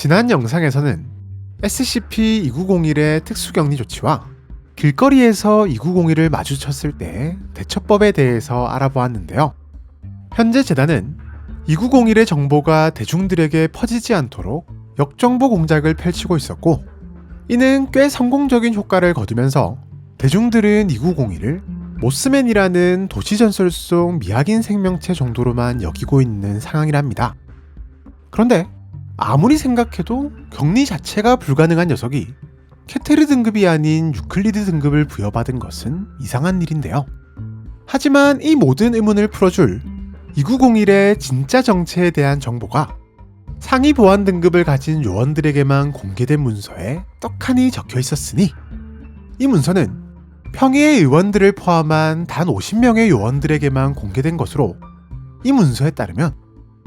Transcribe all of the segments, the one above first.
지난 영상에서는 SCP-2901의 특수격리 조치와 길거리에서 2901을 마주쳤을 때 대처법에 대해서 알아보았는데요. 현재 재단은 2901의 정보가 대중들에게 퍼지지 않도록 역정보 공작을 펼치고 있었고, 이는 꽤 성공적인 효과를 거두면서 대중들은 2901을 모스맨이라는 도시전설 속 미학인 생명체 정도로만 여기고 있는 상황이랍니다. 그런데 아무리 생각해도 격리 자체가 불가능한 녀석이 케테르 등급이 아닌 유클리드 등급을 부여받은 것은 이상한 일인데요. 하지만 이 모든 의문을 풀어줄 2901의 진짜 정체에 대한 정보가 상위 보안 등급을 가진 요원들에게만 공개된 문서에 떡하니 적혀 있었으니 이 문서는 평의의 의원들을 포함한 단 50명의 요원들에게만 공개된 것으로 이 문서에 따르면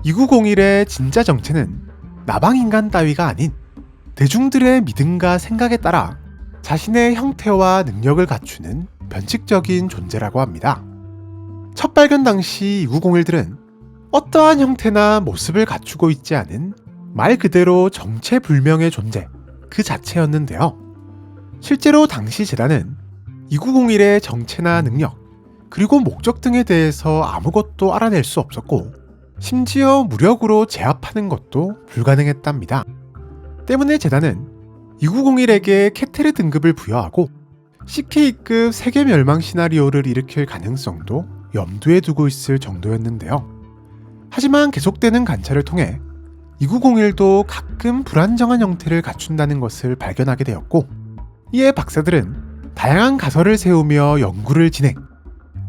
2901의 진짜 정체는 나방인간 따위가 아닌 대중들의 믿음과 생각에 따라 자신의 형태와 능력을 갖추는 변칙적인 존재라고 합니다. 첫 발견 당시 2901들은 어떠한 형태나 모습을 갖추고 있지 않은 말 그대로 정체불명의 존재 그 자체였는데요. 실제로 당시 재단은 2901의 정체나 능력, 그리고 목적 등에 대해서 아무것도 알아낼 수 없었고, 심지어 무력으로 제압하는 것도 불가능했답니다. 때문에 재단은 2901에게 케테르 등급을 부여하고 CK급 세계 멸망 시나리오를 일으킬 가능성도 염두에 두고 있을 정도였는데요. 하지만 계속되는 관찰을 통해 2901도 가끔 불안정한 형태를 갖춘다는 것을 발견하게 되었고, 이에 박사들은 다양한 가설을 세우며 연구를 진행.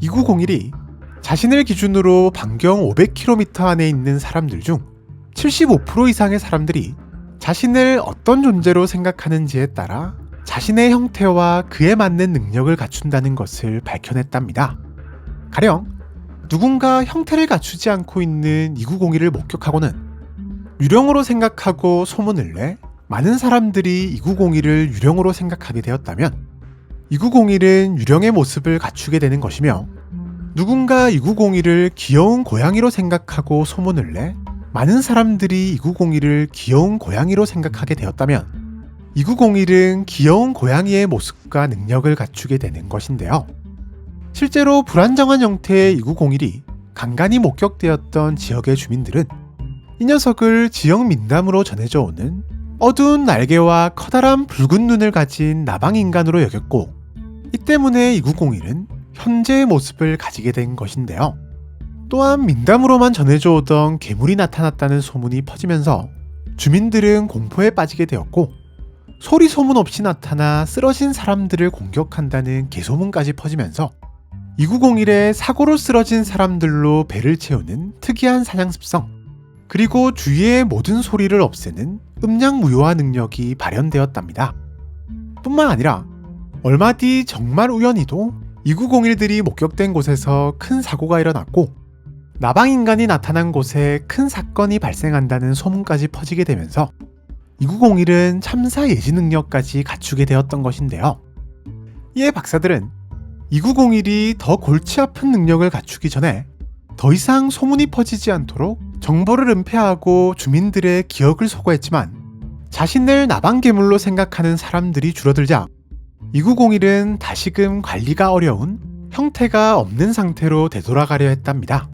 2901이 자신을 기준으로 반경 500km 안에 있는 사람들 중 75% 이상의 사람들이 자신을 어떤 존재로 생각하는지에 따라 자신의 형태와 그에 맞는 능력을 갖춘다는 것을 밝혀냈답니다. 가령 누군가 형태를 갖추지 않고 있는 2901을 목격하고는 유령으로 생각하고 소문을 내 많은 사람들이 2901을 유령으로 생각하게 되었다면 2901은 유령의 모습을 갖추게 되는 것이며 누군가 2901을 귀여운 고양이로 생각하고 소문을 내 많은 사람들이 2901을 귀여운 고양이로 생각하게 되었다면 2901은 귀여운 고양이의 모습과 능력을 갖추게 되는 것인데요. 실제로 불안정한 형태의 2901이 간간히 목격되었던 지역의 주민들은 이 녀석을 지역 민담으로 전해져 오는 어두운 날개와 커다란 붉은 눈을 가진 나방 인간으로 여겼고 이 때문에 2901은 현재의 모습을 가지게 된 것인데요. 또한 민담으로만 전해져 오던 괴물이 나타났다는 소문이 퍼지면서 주민들은 공포에 빠지게 되었고 소리 소문 없이 나타나 쓰러진 사람들을 공격한다는 개소문까지 퍼지면서 2901의 사고로 쓰러진 사람들로 배를 채우는 특이한 사냥 습성, 그리고 주위의 모든 소리를 없애는 음량 무효화 능력이 발현되었답니다. 뿐만 아니라 얼마 뒤 정말 우연히도 2901들이 목격된 곳에서 큰 사고가 일어났고 나방인간이 나타난 곳에 큰 사건이 발생한다는 소문까지 퍼지게 되면서 2901은 참사 예지 능력까지 갖추게 되었던 것인데요. 이에 박사들은 2901이 더 골치 아픈 능력을 갖추기 전에 더 이상 소문이 퍼지지 않도록 정보를 은폐하고 주민들의 기억을 소거했지만 자신을 나방괴물로 생각하는 사람들이 줄어들자 2901은 다시금 관리가 어려운 형태가 없는 상태로 되돌아가려 했답니다.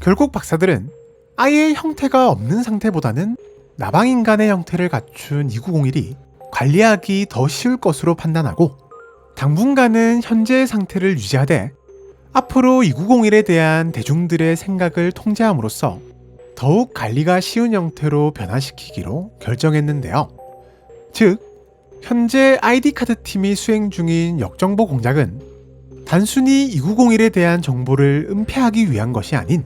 결국 박사들은 아예 형태가 없는 상태보다는 나방인간의 형태를 갖춘 2901이 관리하기 더 쉬울 것으로 판단하고 당분간은 현재의 상태를 유지하되 앞으로 2901에 대한 대중들의 생각을 통제함으로써 더욱 관리가 쉬운 형태로 변화시키기로 결정했는데요. 즉, 현재 ID 카드 팀이 수행 중인 역정보 공작은 단순히 2901에 대한 정보를 은폐하기 위한 것이 아닌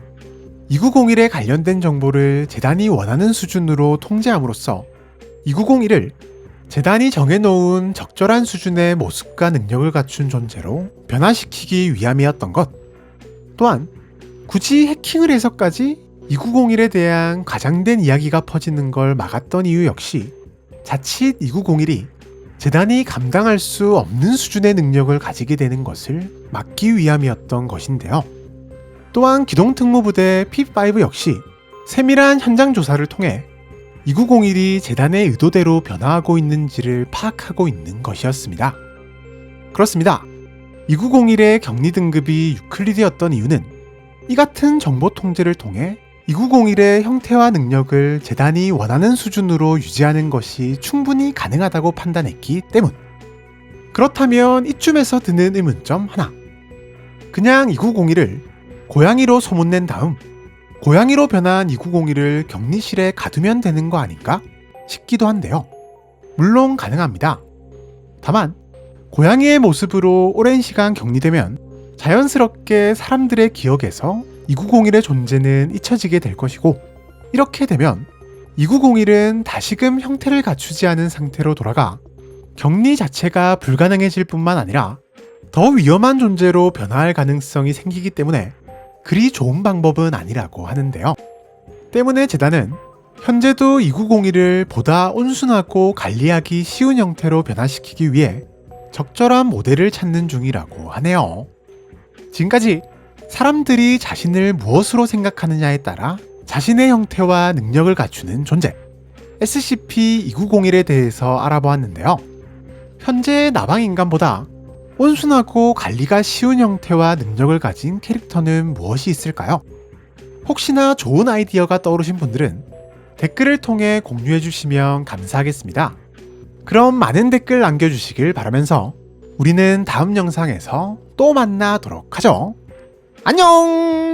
2901에 관련된 정보를 재단이 원하는 수준으로 통제함으로써 2901을 재단이 정해놓은 적절한 수준의 모습과 능력을 갖춘 존재로 변화시키기 위함이었던 것. 또한 굳이 해킹을 해서까지 2901에 대한 과장된 이야기가 퍼지는 걸 막았던 이유 역시 자칫 2901이 재단이 감당할 수 없는 수준의 능력을 가지게 되는 것을 막기 위함이었던 것인데요. 또한 기동특무부대 P5 역시 세밀한 현장 조사를 통해 2901이 재단의 의도대로 변화하고 있는지를 파악하고 있는 것이었습니다. 그렇습니다. 2901의 격리 등급이 유클리드였던 이유는 이 같은 정보 통제를 통해 2901의 형태와 능력을 재단이 원하는 수준으로 유지하는 것이 충분히 가능하다고 판단했기 때문. 그렇다면 이쯤에서 드는 의문점 하나. 그냥 2901을 고양이로 소문낸 다음 고양이로 변한 2901을 격리실에 가두면 되는 거 아닌가 싶기도 한데요. 물론 가능합니다. 다만 고양이의 모습으로 오랜 시간 격리되면 자연스럽게 사람들의 기억에서 2901의 존재는 잊혀지게 될 것이고 이렇게 되면 2901은 다시금 형태를 갖추지 않은 상태로 돌아가 격리 자체가 불가능해질 뿐만 아니라 더 위험한 존재로 변화할 가능성이 생기기 때문에 그리 좋은 방법은 아니라고 하는데요. 때문에 재단은 현재도 2901을 보다 온순하고 관리하기 쉬운 형태로 변화시키기 위해 적절한 모델을 찾는 중이라고 하네요. 지금까지 사람들이 자신을 무엇으로 생각하느냐에 따라 자신의 형태와 능력을 갖추는 존재 SCP-2901에 대해서 알아보았는데요. 현재 나방인간보다 온순하고 관리가 쉬운 형태와 능력을 가진 캐릭터는 무엇이 있을까요? 혹시나 좋은 아이디어가 떠오르신 분들은 댓글을 통해 공유해 주시면 감사하겠습니다. 그럼 많은 댓글 남겨주시길 바라면서 우리는 다음 영상에서 또 만나도록 하죠. 안녕!